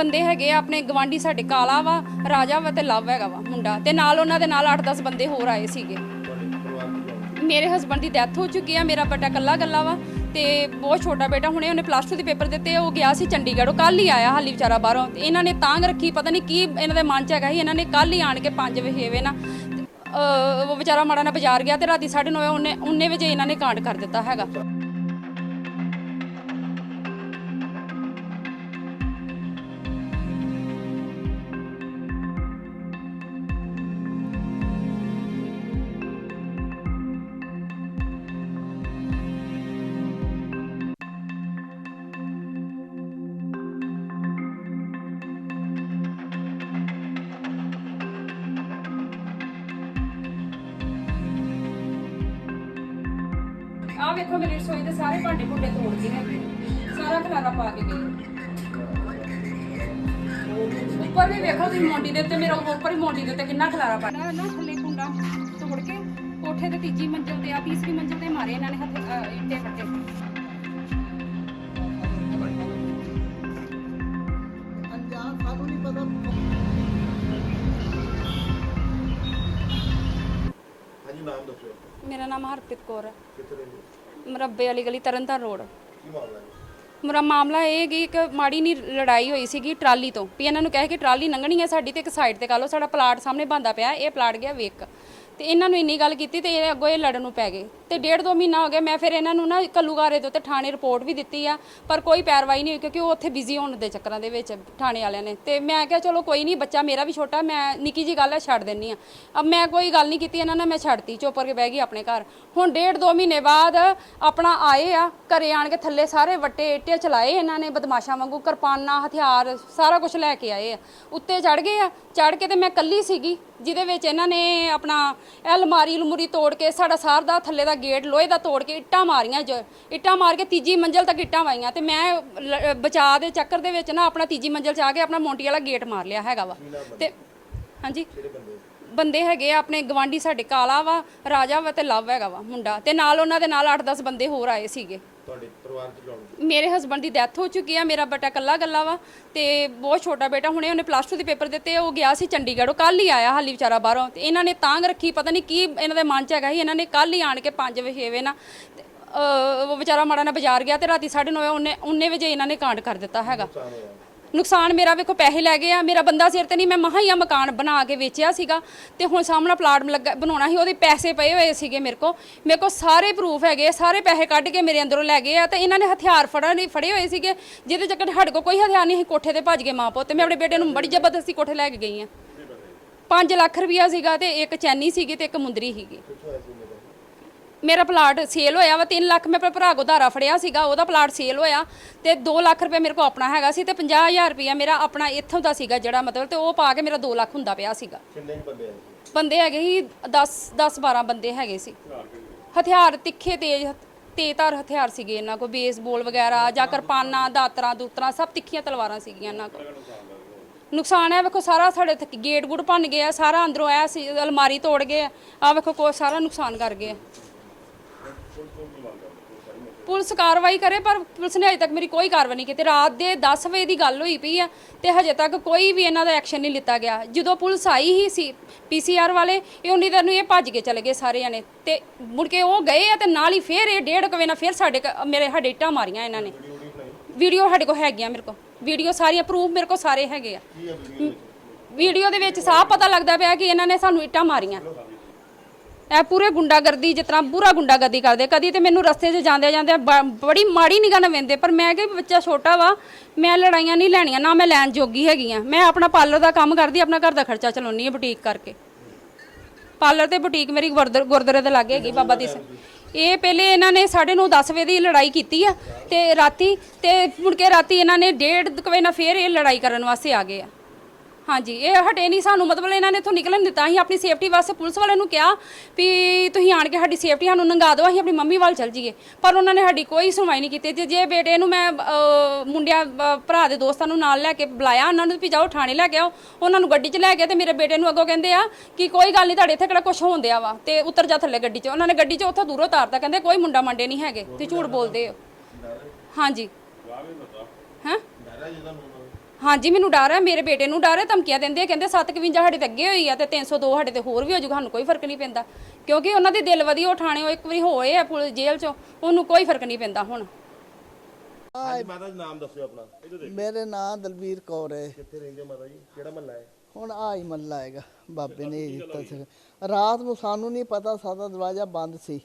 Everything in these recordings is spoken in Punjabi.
ਬੰਦੇ ਹੈਗੇ ਆ, ਆਪਣੇ ਗਵਾਂਢੀ ਸਾਡੇ ਕਾਲਾ ਵਾ, ਰਾਜਾ ਵਾ ਤੇ ਲਵ ਹੈਗਾ ਵਾ ਮੁੰਡਾ। ਤੇ ਨਾਲ ਉਹਨਾਂ ਦੇ ਨਾਲ 8-10 ਬੰਦੇ ਹੋਰ ਆਏ ਸੀਗੇ। ਮੇਰੇ ਹਸਬੰਡ ਦੀ ਡੈਥ ਹੋ ਚੁੱਕੀ ਆ, ਮੇਰਾ ਬੇਟਾ ਕੱਲਾ ਕੱਲਾ ਵਾ ਤੇ ਬਹੁਤ ਛੋਟਾ ਬੇਟਾ, ਹੁਣੇ ਉਹਨੇ ਪਲੱਸ 2 ਦੇ ਪੇਪਰ ਦਿੱਤੇ, ਉਹ ਗਿਆ ਸੀ ਚੰਡੀਗੜ੍ਹ ਉਹ ਕੱਲ ਹੀ ਆਇਆ ਹਾਲੀ ਵਿਚਾਰਾ ਬਾਹਰੋਂ। ਤੇ ਇਹਨਾਂ ਨੇ ਤਾਂਗ ਰੱਖੀ, ਪਤਾ ਨਹੀਂ ਕੀ ਇਹਨਾਂ ਦੇ ਮਨ 'ਚ ਹੈਗਾ ਸੀ, ਇਹਨਾਂ ਨੇ ਕੱਲ ਹੀ ਆਣ ਕੇ 5 ਵਜੇ ਵੇ ਨਾ ਉਹ ਵਿਚਾਰਾ ਮਾੜਾ ਨਾ ਬਾਜ਼ਾਰ ਗਿਆ ਤੇ ਰਾਤੀ 9:30 ਉਹਨੇ 19 ਵਜੇ ਇਹਨਾਂ ਨੇ ਕਾਂਡ ਕਰ ਦਿੱਤਾ ਹੈਗਾ। ਆਹ ਵੇਖੋ ਮੇਰੀ ਰਸੋਈ ਦੇ ਸਾਰੇ ਭਾਂਡੇ ਭੁੰਡੇ ਤੋੜ ਗਏ ਹੈਗੇ ਸਾਰਾ ਖਲਾਰਾ ਪਾ ਕੇ ਗਏ ਉੱਪਰ ਵੀ ਵੇਖੋ ਤੁਸੀਂ ਮੋਂਡੀ ਦੇ ਉੱਤੇ ਮੇਰਾ ਉੱਪਰ ਹੀ ਮੋਂਡੀ ਦੇ ਉੱਤੇ ਕਿੰਨਾ ਖਲਾਰਾ ਪਾਇਆ ਨਾ ਥੱਲੇ ਕੁੰਡਾ ਤੋੜ ਕੇ ਕੋਠੇ ਤੇ ਤੀਜੀ ਮੰਜ਼ਲ ਤੇ ਆ ਤੀਸਰੀ ਮੰਜ਼ਲ ਤੇ ਮਾਰੇ ਇਹਨਾਂ ਨੇ ਹੱਥ ਇੱਟੇ ਫੱਟੇ। ਅਣਜਾਣ ਸਾਨੂੰ ਨਹੀਂ ਪਤਾ ਦੱਸੋ ਮੇਰਾ ਨਾਮ ਹਰਪ੍ਰੀਤ ਕੌਰ ਹੈ। ਕਿੱਥੇ ਰਹਿੰਦੇ ਮਰੱਬੇ ਵਾਲੀ ਗਲੀ ਤਰਨਤਾਰਨ ਰੋਡ। ਕੀ ਮਾਮਲਾ ਹੈ? ਮੇਰਾ ਮਾਮਲਾ ਇਹ ਕਿ ਇੱਕ ਮਾੜੀ ਨਹੀਂ ਲੜਾਈ ਹੋਈ ਸੀਗੀ ਟਰਾਲੀ ਤੋਂ। ਵੀ ਇਹਨਾਂ ਨੂੰ ਕਹੇ ਕਿ ਟਰਾਲੀ ਲੰਘਣੀ ਹੈ ਸਾਡੀ ਤੇ ਇੱਕ ਸਾਈਡ ਤੇ ਕਰ ਲਓ ਸਾਡਾ ਪਲਾਟ ਸਾਹਮਣੇ ਬੰਦਾ ਪਿਆ ਇਹ ਪਲਾਟ ਗਿਆ ਵੇਖ। ਤੇ ਇਹਨਾਂ ਨੂੰ ਇੰਨੀ ਗੱਲ ਕੀਤੀ ਤੇ ਇਹ ਅੱਗੋਂ ਇਹ ਲੜਨ ਨੂੰ ਪੈ ਗਏ। ਤੇ ਡੇਢ ਦੋ ਮਹੀਨਾ ਹੋ ਗਿਆ, ਮੈਂ ਫਿਰ ਇਹਨਾਂ ਨੂੰ ਨਾ ਕੱਲੂਗਾਰੇ ਦੇ ਉੱਤੇ ਥਾਣੇ ਰਿਪੋਰਟ ਵੀ ਦਿੱਤੀ ਆ, ਪਰ ਕੋਈ ਪੈਰਵਾਈ ਨਹੀਂ ਹੋਈ ਕਿਉਂਕਿ ਉਹ ਉੱਥੇ ਬਿਜ਼ੀ ਹੋਣ ਦੇ ਚੱਕਰਾਂ ਦੇ ਵਿੱਚ ਥਾਣੇ ਵਾਲਿਆਂ ਨੇ। ਤੇ ਮੈਂ ਕਿਹਾ, ਚਲੋ ਕੋਈ ਨਹੀਂ, ਬੱਚਾ ਮੇਰਾ ਵੀ ਛੋਟਾ, ਮੈਂ ਨਿੱਕੀ ਜੀ ਗੱਲ ਹੈ ਛੱਡ ਦਿੰਨੀ ਆ। ਅਬ ਮੈਂ ਕੋਈ ਗੱਲ ਨਹੀਂ ਕੀਤੀ ਇਹਨਾਂ ਨਾਲ, ਮੈਂ ਛੱਡਤੀ ਚੋਪਰ ਕੇ ਬਹਿ ਗਈ ਆਪਣੇ ਘਰ। ਹੁਣ ਡੇਢ ਦੋ ਮਹੀਨੇ ਬਾਅਦ ਆਪਣਾ ਆਏ ਆ, ਘਰੇ ਆਣ ਕੇ ਥੱਲੇ ਸਾਰੇ ਵੱਟੇ ਇੱਟੇ ਚਲਾਏ ਇਹਨਾਂ ਨੇ, ਬਦਮਾਸ਼ਾਂ ਵਾਂਗੂ, ਕਿਰਪਾਨਾਂ, ਹਥਿਆਰ, ਸਾਰਾ ਕੁਝ ਲੈ ਕੇ ਆਏ ਆ। ਉੱਤੇ ਚੜ ਗਏ ਆ ਚੜ ਕੇ ਤੇ ਮੈਂ ਕੱਲੀ ਸੀਗੀ, ਜਿਹਦੇ ਵਿੱਚ ਇਹਨਾਂ ਨੇ ਆਪਣਾ ਅਲਮਾਰੀ ਅਲਮੂਰੀ ਤੋੜ ਕੇ ਸਾਡਾ ਸਾਰ ਦਾ ਥੱਲੇ ਦਾ ਗੇਟ ਲੋਹੇ ਦਾ ਤੋੜ ਕੇ ਇੱਟਾਂ ਮਾਰੀਆਂ ਜ, ਇੱਟਾਂ ਮਾਰ ਕੇ ਤੀਜੀ ਮੰਜ਼ਲ ਤੱਕ ਇੱਟਾਂ ਵਾਈਆਂ ਤੇ ਮੈਂ ਲ- ਬਚਾਅ ਦੇ ਚੱਕਰ ਦੇ ਵਿੱਚ ਨਾ ਆਪਣਾ ਤੀਜੀ ਮੰਜ਼ਲ 'ਚ ਆ ਕੇ ਆਪਣਾ ਮੋਂਟੀ ਵਾਲਾ ਗੇਟ ਮਾਰ ਲਿਆ ਹੈਗਾ ਵਾ। ਤੇ ਹਾਂਜੀ? ਕਿਹੜੇ ਬੰਦੇ ਬੰਦੇ ਹੈਗੇ ਆ ਆਪਣੇ ਗਵਾਂਢੀ ਸਾਡੇ ਕਾਲਾ ਵਾ ਰਾਜਾ ਵਾ ਤੇ ਲਵ ਹੈਗਾ ਵਾ ਮੁੰਡਾ ਤੇ ਨਾਲ ਉਹਨਾਂ ਦੇ ਨਾਲ 8-10 ਬੰਦੇ ਹੋਰ ਆਏ ਸੀਗੇ। ਤੁਹਾਡੇ ਪਰਿਵਾਰ ਚ ਕੌਣ ਮੇਰੇ ਹਸਬੰਡ ਦੀ ਡੈਥ ਹੋ ਚੁੱਕੀ ਆ ਮੇਰਾ ਬੇਟਾ ਕੱਲਾ ਕੱਲਾ ਵਾ ਤੇ ਬਹੁਤ ਛੋਟਾ ਬੇਟਾ ਹੁਣੇ ਉਹਨੇ ਪਲੱਸ 2 ਦੇ ਪੇਪਰ ਦਿੱਤੇ ਉਹ ਗਿਆ ਸੀ ਚੰਡੀਗੜ੍ਹ ਉਹ ਕੱਲ ਹੀ ਆਇਆ ਹਾਲੀ ਵਿਚਾਰਾ ਬਾਹਰੋਂ ਤੇ ਇਹਨਾਂ ਨੇ ਤਾਂਗ ਰੱਖੀ ਪਤਾ ਨਹੀਂ ਕੀ ਇਹਨਾਂ ਦੇ ਮਨ 'ਚ ਹੈਗਾ ਸੀ ਇਹਨਾਂ ਨੇ ਕੱਲ ਹੀ ਆਣ ਕੇ 5 ਵਜੇ ਵੇ ਨਾ ਤੇ, ਅਹ, ਉਹ ਵਿਚਾਰਾ ਮਾੜਾ ਨਾ ਬਾਜ਼ਾਰ ਗਿਆ ਤੇ ਰਾਤੀ 9:30 ਉਹਨੇ 19 ਵਜੇ ਇਹਨਾਂ ਨੇ ਕਾਂਡ ਕਰ ਦਿੱਤਾ ਹੈਗਾ। ਹੋਇਆ। ਨੁਕਸਾਨ ਮੇਰਾ ਵੇਖੋ ਪੈਸੇ ਲੈ ਗਏ ਆ ਮੇਰਾ ਬੰਦਾ ਸਿਰ ਤੇ ਨਹੀਂ ਮੈਂ ਮਹਾ ਹੀ ਆ ਮਕਾਨ ਬਣਾ ਕੇ ਵੇਚਿਆ ਸੀਗਾ ਤੇ ਹੁਣ ਸਾਹਮਣਾ ਪਲਾਟ ਲੱਗਾ ਬਣਾਉਣਾ ਸੀ ਉਹਦੇ ਪੈਸੇ ਪਏ ਹੋਏ ਸੀਗੇ ਮੇਰੇ ਕੋ ਮੇਰੇ ਕੋ ਸਾਰੇ ਪ੍ਰੂਫ ਹੈਗੇ ਆ, ਸਾਰੇ ਪੈਸੇ ਕੱਢ ਕੇ ਮੇਰੇ ਅੰਦਰੋਂ ਲੈ ਗਏ ਆ ਤੇ ਇਹਨਾਂ ਨੇ ਹਥਿਆਰ ਫੜਨ ਨਹੀਂ ਫੜੇ ਹੋਏ ਸੀਗੇ ਜਿਹਦੇ ਚੱਕਰ ਸਾਡੇ ਕੋ ਕੋਈ ਹਥਿਆਰ ਨਹੀਂ ਸੀ ਕੋਠੇ ਤੇ ਭੱਜ ਗਏ ਮਾਂ ਪੁੱਤ। ਤੇ ਮੈਂ ਆਪਣੇ ਬੇਟੇ ਨੂੰ ਬੜੀ ਜ਼ਬਰਦਸਤੀ ਕੋਠੇ ਲੈ ਕੇ ਗਈ ਆ। 5 ਲੱਖ ਰੁਪਇਆ ਸੀਗਾ ਤੇ ਇੱਕ ਚੈਨੀ ਸੀਗੀ ਤੇ ਇੱਕ ਮੁੰਦਰੀ ਸੀਗੀ। ਮੇਰੇ ਪਲਾਟ ਸੇਲ ਹੋਇਆ ਵਾ 3 ਲੱਖ ਮੈਂ ਆਪਣੇ ਭਰਾ ਕੋ ਧਾਰਾ ਫੜਿਆ ਸੀਗਾ ਉਹਦਾ ਪਲਾਟ ਸੇਲ ਹੋਇਆ ਤੇ 2 ਲੱਖ ਰੁਪਏ ਮੇਰੇ ਕੋ ਆਪਣਾ ਹੈਗਾ ਸੀ ਤੇ 50000 ਰੁਪਇਆ ਮੇਰਾ ਆਪਣਾ ਇੱਥੋਂ ਦਾ ਸੀਗਾ ਜਿਹੜਾ ਮਤਲਬ ਤੇ ਉਹ ਪਾ ਕੇ ਮੇਰਾ 2 ਲੱਖ ਹੁੰਦਾ ਪਿਆ ਸੀਗਾ। ਕਿੰਨੇ ਕੁ ਬੰਦੇ ਆਏ ਬੰਦੇ ਹੈਗੇ ਸੀ 10 10 12 ਬੰਦੇ ਹੈਗੇ ਸੀ। ਹਥਿਆਰ ਤਿੱਖੇ ਤੇਜ਼ ਤੇਜ਼ਧਾਰ ਹਥਿਆਰ ਸੀਗੇ ਇਹਨਾਂ ਕੋ ਬੇਸਬਾਲ ਵਗੈਰਾ ਜਾਂ ਕਿਰਪਾਨਾਂ ਦਾਤਰਾਂ ਦੂਤਰਾਂ ਸਭ ਤਿੱਖੀਆਂ ਤਲਵਾਰਾਂ ਸੀਗੀਆਂ ਇਹਨਾਂ ਕੋਲ। ਨੁਕਸਾਨ ਹੈ ਵੇਖੋ ਸਾਰਾ ਸਾਡੇ ਗੇਟ ਗੁੜ ਭੰਨ ਗਏ ਆ ਸਾਰਾ ਅੰਦਰੋਂ ਆਇਆ ਸੀ ਅਲਮਾਰੀ ਤੋੜ ਗਏ ਆ ਵੇਖੋ ਕੋ ਸਾਰਾ ਨੁਕਸਾਨ ਕਰ ਗਏ ਆ। ਪੁਲਿਸ ਕਾਰਵਾਈ ਕਰੇ ਪਰ ਪੁਲਿਸ ਨੇ ਅਜੇ ਤੱਕ ਮੇਰੀ ਕੋਈ ਕਾਰਵਾਈ ਨਹੀਂ ਕੀਤੀ। ਰਾਤ ਦੇ 10 ਵਜੇ ਦੀ ਗੱਲ ਹੋਈ ਪਈ ਆ ਤੇ ਹਜੇ ਤੱਕ ਕੋਈ ਵੀ ਇਹਨਾਂ ਦਾ ਐਕਸ਼ਨ ਨਹੀਂ ਲਿੱਤਾ ਗਿਆ। ਜਦੋਂ ਪੁਲਿਸ ਆਈ ਹੀ ਸੀ ਪੀਸੀਆਰ ਵਾਲੇ ਇਹ ਉਨੀ ਦੇਰ ਨੂੰ ਇਹ ਭੱਜ ਕੇ ਚਲੇ ਗਏ ਸਾਰੇ ਜਣੇ ਤੇ ਮੁੜ ਕੇ ਉਹ ਗਏ ਆ ਤੇ ਨਾਲ ਹੀ ਫੇਰ ਇਹ ਡੇਢ ਕੁ ਵਜੇ ਨਾਲ ਫੇਰ ਸਾਡੇ ਕ- ਮੇਰੇ ਸਾਡੇ ਇੱਟਾਂ ਮਾਰੀਆਂ ਇਹਨਾਂ ਨੇ। ਵੀਡੀਓ ਸਾਡੇ ਕੋਲ ਹੈਗੀਆਂ ਮੇਰੇ ਕੋਲ। ਵੀਡੀਓ ਸਾਰੀਆਂ ਪ੍ਰੂਫ ਮੇਰੇ ਕੋਲ ਸਾਰੇ ਹੈਗੇ ਆ। ਵੀਡੀਓ ਦੇ ਵਿੱਚ ਸਾਫ਼ ਪਤਾ ਲੱਗਦਾ ਪਿਆ ਕਿ ਇਹਨਾਂ ਨੇ ਸਾਨੂੰ ਇੱਟਾਂ ਮਾਰੀਆਂ। ਇਹ ਪੂਰੇ ਗੁੰਡਾਗਰਦੀ, ਜਿਸ ਤਰ੍ਹਾਂ ਪੂਰਾ ਗੁੰਡਾਗਰਦੀ ਕਰਦੇ ਕਦੀ ਤੇ ਮੈਨੂੰ ਰਸਤੇ 'ਚ ਜਾਂਦੇ ਜਾਂਦੇ ਬੜੀ ਮਾੜੀ ਨਿਗਾਹ ਨਾਲ ਵੇਂਦੇ ਪਰ ਮੈਂ ਕਿ ਬੱਚਾ ਛੋਟਾ ਵਾ, ਮੈਂ ਲੜਾਈਆਂ ਨਹੀਂ ਲੈਣੀਆਂ, ਨਾ ਮੈਂ ਲੈਣ ਜੋਗੀ ਹੈਗੀ ਆ। ਮੈਂ ਆਪਣਾ ਪਾਰਲਰ ਦਾ ਕੰਮ ਕਰਦੀ, ਆਪਣਾ ਘਰ ਦਾ ਖਰਚਾ ਚਲਾਉਣੀ ਹੈ ਬੁਟੀਕ ਕਰਕੇ। ਪਾਰਲਰ ਤੇ ਬੁਟੀਕ ਮੇਰੀ ਗੁਰਦਰ- ਗੁਰਦੁਆਰੇ ਦੇ ਲਾਗੇ ਹੈਗੀ, ਬਾਬਾ ਦੀ ਸਿੰਘ। ਇਹ ਪਹਿਲੇ ਇਹਨਾਂ ਨੇ 9:30 10 ਵਜੇ ਦੀ ਲੜਾਈ ਕੀਤੀ ਆ, ਤੇ ਰਾਤੀ, ਤੇ ਮੁੜ ਕੇ ਰਾਤੀ ਇਹਨਾਂ ਨੇ ਡੇਢ ਕੁ ਵਜੇ ਨਾਲ ਫੇਰ ਇਹ ਲੜਾਈ ਕਰਨ ਵਾਸਤੇ ਆ ਗਏ ਆ। ਹਾਂਜੀ ਇਹ ਹਟੇ ਨਹੀਂ ਸਾਨੂੰ ਮਤਲਬ ਇਹਨਾਂ ਨੇ ਇੱਥੋਂ ਨਿਕਲਣ ਦਿੱਤਾ। ਅਸੀਂ ਆਪਣੀ ਸੇਫਟੀ ਵਾਸਤੇ ਪੁਲਿਸ ਵਾਲਿਆਂ ਨੂੰ ਕਿਹਾ ਵੀ ਤੁਸੀਂ ਆਣ ਕੇ ਸਾਡੀ ਸੇਫਟੀ ਸਾਨੂੰ ਨੰਗਾ ਦਿਓ ਅਸੀਂ ਆਪਣੀ ਮੰਮੀ ਵੱਲ ਚੱਲ ਜਾਈਏ। ਪਰ ਉਹਨਾਂ ਨੇ ਸਾਡੀ ਕੋਈ ਸੁਣਵਾਈ ਨਹੀਂ ਕੀਤੀ। ਤੇ ਜੇ ਬੇਟੇ ਨੂੰ ਮੈਂ ਅਹ, ਮੁੰਡਿਆਂ ਅਹ, ਭਰਾ ਦੇ ਦੋਸਤਾਂ ਨੂੰ ਨਾਲ ਲੈ ਕੇ ਬੁਲਾਇਆ ਉਹਨਾਂ ਨੂੰ ਵੀ ਜਾਓ ਥਾਣੇ ਲੈ ਕੇ ਆਓ ਉਹਨਾਂ ਨੂੰ ਗੱਡੀ 'ਚ ਲੈ ਗਏ ਤੇ ਮੇਰੇ ਬੇਟੇ ਨੂੰ ਅੱਗੋਂ ਕਹਿੰਦੇ ਆ ਕਿ ਕੋਈ ਗੱਲ ਨਹੀਂ ਤੁਹਾਡੇ ਇੱਥੇ ਕਿਹੜਾ ਕੁਝ ਹੋਣ ਦਿਆ ਵਾ ਤੇ ਉਤਰ ਜਾ ਥੱਲੇ ਗੱਡੀ 'ਚ। ਉਹਨਾਂ ਨੇ ਗੱਡੀ 'ਚ ਉੱਥੋਂ ਦੂਰੋਂ ਤਾਰਤਾ ਕਹਿੰਦੇ ਕੋਈ ਮੁੰਡਾ ਮੰਡੇ ਨਹੀਂ ਹੈਗੇ ਤੁਸੀਂ ਝੂਠ ਬੋਲਦੇ ਹੋ। ਹਾਂਜੀ। ਹੈਂ? ਡਰਾ। ਹਾਂਜੀ ਮੈਨੂੰ ਡਰ ਹੈ ਮੇਰੇ ਬੇਟੇ ਨੂੰ ਡਰ ਹੈ ਧਮਕੀਆਂ ਦਿੰਦੇ ਆ ਕਹਿੰਦੇ 751 ਸਾਡੇ ਤੇ ਅੱਗੇ ਹੋਈ ਆ ਤੇ 302 ਸਾਡੇ ਤੇ ਹੋਰ ਵੀ ਹੋ ਜਾਊਗਾ ਸਾਨੂੰ ਕੋਈ ਫ਼ਰਕ ਨਹੀਂ ਪੈਂਦਾ। ਕਿਉਂਕਿ ਉਹਨਾਂ ਦੀ ਦਿਲ ਵਧੀ ਉਹ ਥਾਣੇ ਉਹ ਇੱਕ ਵਾਰੀ ਹੋਏ ਆ ਪੁਲਿਸ ਜੇਲ੍ਹ ਚੋਂ ਉਹਨੂੰ ਕੋਈ ਫ਼ਰਕ ਨਹੀਂ ਪੈਂਦਾ ਹੁਣ। ਹਾਂਜੀ ਮਾਤਾ ਜੀ ਨਾਮ ਦੱਸਿਓ ਆਪਣਾ। ਇਹਦੇ ਦੇਖ। ਮੇਰੇ ਨਾਂ ਦਲਬੀਰ ਕੌਰ ਹੈ। ਕਿੱਥੇ ਰਹਿੰਦੇ ਹੋ ਮਾਤਾ ਜੀ? ਕਿਹੜਾ ਮਹੱਲਾ ਹੈ? ਹੁਣ ਆ ਹੀ ਮੱਲਾ ਹੈਗਾ ਬਾਬੇ ਨੇ ਇਹ ਦਿੱਤਾ ਸੀ ਰਾਤ ਨੂੰ ਸਾਨੂੰ ਨਹੀਂ ਪਤਾ ਸਾਡਾ ਦਰਵਾਜ਼ਾ ਬੰਦ ਸੀ।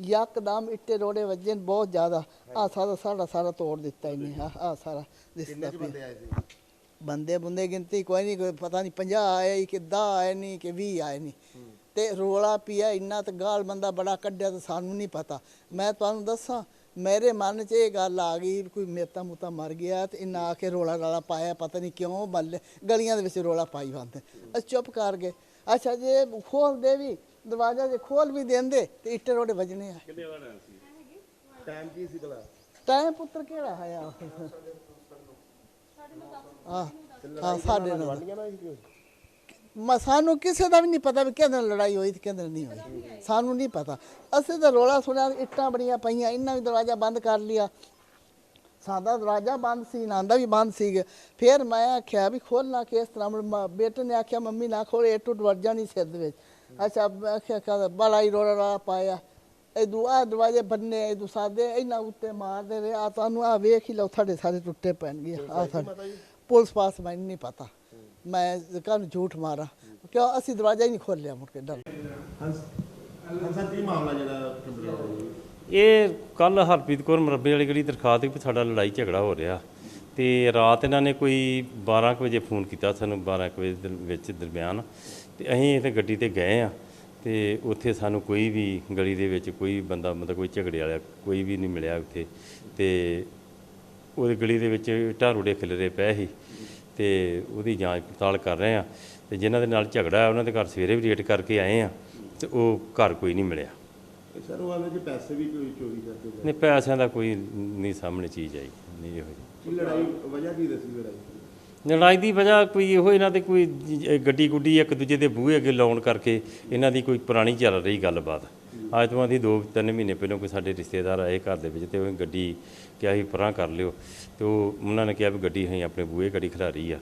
ਯਕਦਮ ਇੱਟੇ ਰੋੜੇ ਵੱਜੇ ਨੇ ਬਹੁਤ ਜ਼ਿਆਦਾ। ਆ ਸਾਰਾ ਸਾਡਾ ਸਾਰਾ ਤੋੜ ਦਿੱਤਾ ਇਹਨੇ। ਆ ਆ ਸਾਰਾ ਦਿਸਦਾ ਪਿਆ। ਬੰਦੇ ਬੰਦੇ ਗਿਣਤੀ ਕੋਈ ਨਹੀਂ ਕੋਈ ਪਤਾ ਨਹੀਂ 50 ਆਏ ਕਿ 10 ਆਏ ਨਹੀਂ ਕਿ 20 ਆਏ ਨਹੀਂ। ਤੇ ਰੋਲਾ ਪਿਆ ਇੰਨਾ ਤੇ ਗਾਲ ਬੰਦਾ ਬੜਾ ਕੱਢਿਆ ਤੇ ਸਾਨੂੰ ਨਹੀਂ ਪਤਾ। ਮੈਂ ਤੁਹਾਨੂੰ ਦੱਸਾਂ ਮੇਰੇ ਮਨ 'ਚ ਇਹ ਗੱਲ ਆ ਗਈ ਕੋਈ ਮੇਤਾ ਮੂਤਾ ਮਰ ਗਿਆ ਤੇ ਇਹਨਾਂ ਆ ਕੇ ਰੋਲਾ ਰਾਲਾ ਪਾਇਆ ਪਤਾ ਨਹੀਂ ਕਿਉਂ ਬੱਲੇ ਗਲੀਆਂ ਦੇ ਵਿੱਚ ਰੋਲਾ ਪਾਈ ਬੰਦੇ ਅਸੀਂ ਚੁੱਪ ਕਰ ਗਏ। ਅੱਛਾ ਜੇ ਖੋਲ ਦੇ ਵੀ ਦਰਵਾਜ਼ਾ ਜੇ ਖੋਲ ਵੀ ਦਿੰਦੇ ਤੇ ਇੱਟੇ ਰੋੜੇ ਵੱਜਣੇ ਆ। ਟਾਈਮ ਕੀ ਸੀ ਭਲਾ? ਟਾਈਮ ਪੁੱਤਰ ਕਿਹੜਾ ਆਇਆ? ਹਾਂ ਸਾਡੇ ਨਾਲ। ਮ ਸਾਨੂੰ ਕਿਸੇ ਦਾ ਵੀ ਨਹੀਂ ਪਤਾ ਵੀ ਕਿਹਦੇ ਨਾਲ ਲੜਾਈ ਹੋਈ ਤੇ ਕਿਹਦੇ ਨਾਲ ਨਹੀਂ ਹੋਈ। ਸਾਨੂੰ ਨਹੀਂ ਪਤਾ। ਅਸੀਂ ਤਾਂ ਰੋਲਾ ਸੁਣਿਆ ਇੱਟਾਂ ਬੜੀਆਂ ਪਈਆਂ ਇਹਨਾਂ ਵੀ ਦਰਵਾਜ਼ਾ ਬੰਦ ਕਰ ਲਿਆ। ਸਾਡਾ ਦਰਵਾਜ਼ਾ ਬੰਦ ਸੀ ਨਾਂਦਾ ਵੀ ਬੰਦ ਸੀ। ਫਿਰ ਮੈਂ ਆਖਿਆ ਵੀ ਖੋਲਣਾ ਕਿਸ ਤਰ੍ਹਾਂ। ਬੇਟੇ ਨੇ ਆਖਿਆ ਮੰਮੀ ਨਾ ਖੋਲੇ ਇਹ ਟੁੱਟ ਵੱਜ ਜਾਣੀ ਸਿਰ ਦੇ ਵਿੱਚ। ਅੱਛਾ ਮੈਂ ਆਖਿਆ ਕਾ ਬੜਾ ਹੀ ਰੋਲਾ ਰਾਲਾ ਪਾਇਆ। ਇਹ ਦੁਆ ਦਰਵਾਜ਼ੇ ਬੰਨੇ ਇਹ ਸਾਦੇ ਇਹਨਾਂ ਉੱਤੇ ਮਾਰਦੇ ਰਹੇ। ਆ ਤੁਹਾਨੂੰ ਆ ਵੇਖ ਹੀ ਲਓ ਤੁਹਾਡੇ ਸਾਰੇ ਟੁੱਟੇ ਪੈਣਗੇ ਆ ਸਾਡੇ ਪੁਲਿਸ ਪਾਸ ਮੈਨੂੰ ਨਹੀਂ ਪਤਾ। ਮੈਂ ਕੱਲ ਝੂਠ ਮਾਰਾ। ਕਿਉਂ? ਅਸੀਂ ਦਰਵਾਜ਼ਾ ਹੀ ਨਹੀਂ ਖੋਲਿਆ ਮੁੜ ਕੇ ਡਰ। ਹੰਸ ਹੰਸਾ ਕੀ ਮਾਮਲਾ ਜਿਹੜਾ ਇਹ ਕੱਲ ਹਰਪ੍ਰੀਤ ਕੌਰ ਮਰੱਬੇ ਵਾਲੀ ਗਲੀ ਦਰਖਾਸਤ ਵੀ ਸਾਡਾ ਲੜਾਈ ਝਗੜਾ ਹੋ ਰਿਹਾ। ਤੇ ਰਾਤ ਇਹਨਾਂ ਨੇ ਕੋਈ 12 ਕੁ ਵਜੇ ਫੋਨ ਕੀਤਾ ਸਾਨੂੰ 12 ਕੁ ਵਜੇ ਦੇ ਵਿੱਚ ਦਰਮਿਆਨ। ਤੇ ਅਸੀਂ ਇੱਥੇ ਗੱਡੀ ਤੇ ਗਏ ਆ ਤੇ ਉੱਥੇ ਸਾਨੂੰ ਕੋਈ ਵੀ ਗਲੀ ਦੇ ਵਿੱਚ ਕੋਈ ਬੰਦਾ ਮਤਲਬ ਕੋਈ ਝਗੜੇ ਵਾਲਾ ਕੋਈ ਵੀ ਨਹੀਂ ਮਿਲਿਆ ਉੱਥੇ ਤੇ ਉਹਦੀ ਗਲੀ ਦੇ ਵਿੱਚ ਇੱਟਾਂ ਰੋੜੇ ਖਿਲਰੇ ਪਏ ਸੀ ਤੇ ਉਹਦੀ ਜਾਂਚ ਪੜਤਾਲ ਕਰ ਰਹੇ ਆ ਤੇ ਜਿਨ੍ਹਾਂ ਦੇ ਨਾਲ ਝਗੜਾ ਹੈ ਉਹਨਾਂ ਦੇ ਘਰ ਸਵੇਰੇ ਵੀ ਰੇਟ ਕਰਕੇ ਆਏ ਆ ਤੇ ਉਹ ਘਰ ਕੋਈ ਨਹੀਂ ਮਿਲਿਆ। ਇਹ ਸਰ ਉਹ ਆਂਦੇ ਜੀ ਪੈਸੇ ਵੀ ਕੋਈ ਚੋਰੀ ਕਰਦੇ ਗਏ। ਨਹੀਂ ਪੈਸਿਆਂ ਦਾ ਕੋਈ ਨਹੀਂ ਸਾਹਮਣੇ ਚੀਜ਼ ਆਈ ਨਹੀਂ ਇਹੋ ਜਿਹੀ। ਲੜਾਈ ਵਜ੍ਹਾ ਕੀ ਦੱਸੀ ਲੜਾਈ? ਲੜਾਈ ਦੀ ਵਜ੍ਹਾ ਕੋਈ ਇਹੋ ਇਹਨਾਂ ਦੇ ਕੋਈ ਗੱਡੀ ਗੁੱਡੀ ਇੱਕ ਦੂਜੇ ਦੇ ਬੂਹੇ ਅੱਗੇ ਲਾਉਣ ਕਰਕੇ ਇਹਨਾਂ ਦੀ ਕੋਈ ਪੁਰਾਣੀ ਚੱਲ ਰਹੀ ਗੱਲਬਾਤ। ਅੱਜ ਤੋਂ ਦੀ 2-3 ਮਹੀਨੇ ਪਹਿਲਾਂ ਕੋਈ ਸਾਡੇ ਰਿਸ਼ਤੇਦਾਰ ਆਏ ਘਰ ਦੇ ਵਿੱਚ ਤੇ ਉਹ ਗੱਡੀ ਕਿਹਾ ਸੀ ਪਰਾਂ ਕਰ ਲਿਓ। ਤੇ ਉਹ ਉਹਨਾਂ ਨੇ ਕਿਹਾ ਵੀ ਗੱਡੀ ਅਸੀਂ ਆਪਣੇ ਬੂਹੇ ਗੱਡੀ ਖਿਲਾਰੀ ਆ।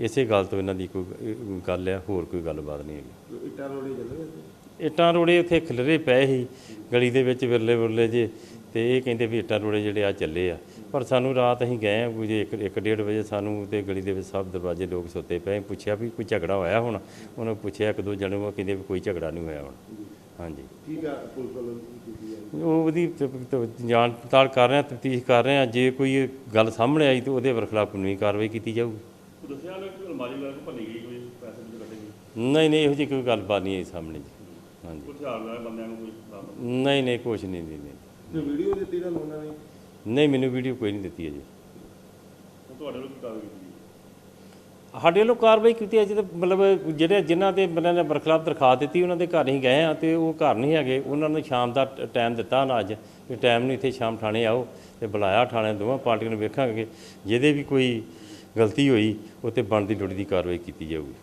ਇਸੇ ਗੱਲ ਤੋਂ ਇਹਨਾਂ ਦੀ ਕੋਈ ਗੱਲ ਆ ਹੋਰ ਕੋਈ ਗੱਲਬਾਤ ਨਹੀਂ ਹੈਗੀ। ਇੱਟਾਂ ਰੋੜੇ ਚੱਲ ਰਹੇ ਸੀ ਇੱਟਾਂ ਰੋੜੇ ਉੱਥੇ ਖਿਲਰੇ ਪਏ ਸੀ ਗਲੀ ਦੇ ਵਿੱਚ ਵਿਰਲੇ ਵਿਰਲੇ ਜੇ। ਤੇ ਇਹ ਕਹਿੰਦੇ ਵੀ ਇੱਟਾਂ ਰੋੜੇ ਜਿਹੜੇ ਆ ਚੱਲੇ ਆ। ਪਰ ਸਾਨੂੰ ਰਾਤ ਅਸੀਂ ਗਏ ਆ ਕੋਈ ਇੱਕ ਇੱਕ ਡੇਢ ਵਜੇ ਸਾਨੂੰ ਤੇ ਗਲੀ ਦੇ ਵਿੱਚ ਸਭ ਦਰਵਾਜ਼ੇ ਲੋਕ ਸੁੱਤੇ ਪਏ ਪੁੱਛਿਆ ਵੀ ਕੋਈ ਝਗੜਾ ਹੋਇਆ ਹੁਣ? ਉਹਨਾਂ ਪੁੱਛਿਆ ਇੱਕ ਦੋ ਜਣੇ ਉਹ ਕਹਿੰਦੇ ਵੀ ਕੋਈ ਝਗੜਾ ਨਹੀਂ ਹੋਇਆ ਹੁਣ। ਹਾਂਜੀ। ਕੀ ਕਰ ਪੁਲਿਸ ਵੱਲੋਂ ਕੀ ਕੀਤੀ ਹੈ ਉਹ ਉਹਦੀ ਜਾਂਚ ਪੜਤਾਲ ਕਰ ਰਹੇ ਆ ਤਫਤੀਸ਼ ਕਰ ਰਹੇ ਆ। ਜੇ ਕੋਈ ਗੱਲ ਸਾਹਮਣੇ ਆਈ ਤਾਂ ਉਹਦੇ ਖਿਲਾਫ ਕਾਨੂੰਨੀ ਕਾਰਵਾਈ ਕੀਤੀ ਜਾਊਗੀ। ਦੱਸਿਆ ਨਾ ਕਿ ਅਲਮਾਰੀ ਲਾ ਕੇ ਭੰਨੀ ਗਈ ਕੋਈ ਪੈਸੇ ਵੀ ਕੱਢੇ ਗਏ? ਨਹੀਂ ਨਹੀਂ ਇਹੋ ਜਿਹੀ ਕੋਈ ਗੱਲਬਾਤ ਨਹੀਂ ਆਈ ਸਾਹਮਣੇ ਜੀ। ਹਾਂਜੀ। ਕੋਈ ਹਥਿਆਰ ਨਾਲ ਬੰਦਿਆਂ ਨੂੰ ਕੋਈ? ਨਹੀਂ ਨਹੀਂ ਕੁਛ ਨਹੀਂ ਨਹੀਂ ਵੀਡੀਓ ਦਿੱਤੀ ਤੁਹਾਨੂੰ ਉਹਨਾਂ ਨੇ। ਨਹੀਂ ਮੈਨੂੰ ਵੀਡੀਓ ਕੋਈ ਨਹੀਂ ਦਿੱਤੀ ਅਜੇ। ਉਹ ਤੁਹਾਡੇ ਲੋਕ ਕਾਰਵਾਈ ਕੀਤੀ ਸਾਡੇ ਵੱਲੋਂ ਕਾਰਵਾਈ ਕੀਤੀ ਹੈ ਜਿਹਦੇ ਮਤਲਬ ਜਿਹੜੇ ਜਿਨ੍ਹਾਂ ਦੇ ਬੰਦਿਆਂ ਨੇ ਬਰਖਲਾਫ ਦਰਖਾਸਤ ਦਿੱਤੀ ਉਹਨਾਂ ਦੇ ਘਰ ਹੀ ਗਏ ਆ ਤੇ ਉਹ ਘਰ ਨਹੀਂ ਹੈਗੇ। ਉਹਨਾਂ ਨੂੰ ਸ਼ਾਮ ਦਾ ਟਾਈਮ ਦਿੱਤਾ ਨਾ ਅੱਜ। ਕਿ ਟਾਈਮ ਨੂੰ ਇੱਥੇ ਸ਼ਾਮ ਥਾਣੇ ਆਓ ਤੇ ਬੁਲਾਇਆ ਥਾਣੇ ਦੋਵਾਂ ਪਾਰਟੀਆਂ ਨੂੰ ਵੇਖਾਂਗੇ। ਜਿਹਦੇ ਵੀ ਕੋਈ ਗਲਤੀ ਹੋਈ ਉਹ ਤੇ ਬਣਦੀ ਲੋੜੀ ਦੀ ਕਾਰਵਾਈ ਕੀਤੀ ਜਾਊਗੀ।